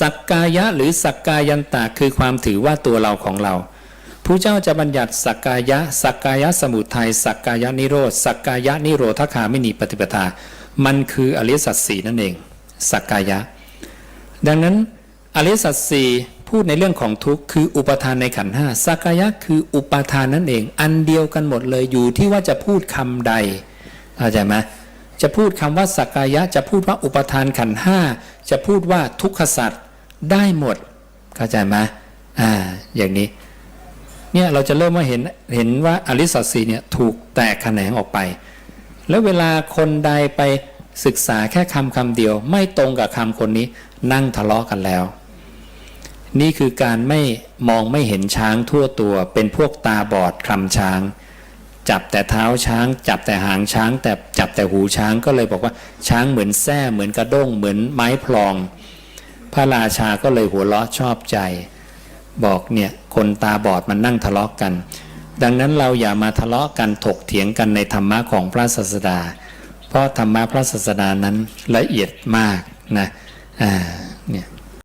สักกายะหรือสักกายันตะคือความถือว่าตัวเราของเราผู้เจ้าจะบัญญัติสักกายะ สักกายะสมุทัยสักกายะนิโรธสักกายะนิโรธคาไม่มีปฏิปทา มันคืออริสัจสีนั่นเอง สักกายะ ดังนั้นอริสัจสี่พูดในเรื่องของทุกข์คืออุปทานในขันธ์ห้าสักกายะคืออุปทานนั่นเอง อันเดียวกันหมดเลยอยู่ที่ว่าจะพูดคำใดเข้าใจไหม จะพูดคำว่าสักกายะ จะพูดว่าอุปทานขันห้าจะพูดว่าทุกขสัตว์ได้หมด เข้าใจไหมอ่าอย่างนี้เนี่ยเราจะเริ่มว่าเห็นเห็นว่าอริสัจสี่เนี่ยถูกแตกแขนงออกไป แล้วเวลาคนใดไปศึกษาแค่คำคำเดียว ไม่ตรงกับคำคนนี้นั่งทะเลาะกันแล้ว นี่คือการไม่มองไม่เห็นช้างทั่วตัว เป็นพวกตาบอดคลำช้าง จับแต่เท้าช้าง จับแต่หางช้าง แต่จับแต่หูช้างก็เลยบอกว่าช้างเหมือนแส้เหมือนกระด้งเหมือนไม้พลอง พระราชาก็เลยหัวเราะชอบใจ บอกเนี่ยคนตาบอดมันนั่งทะเลาะกัน ดังนั้นเราอย่ามาทะเลาะกันถกเถียงกันในธรรมะของพระศาสดา เพราะธรรมะพระศาสดานั้นละเอียดมากนะอ่าเนี่ย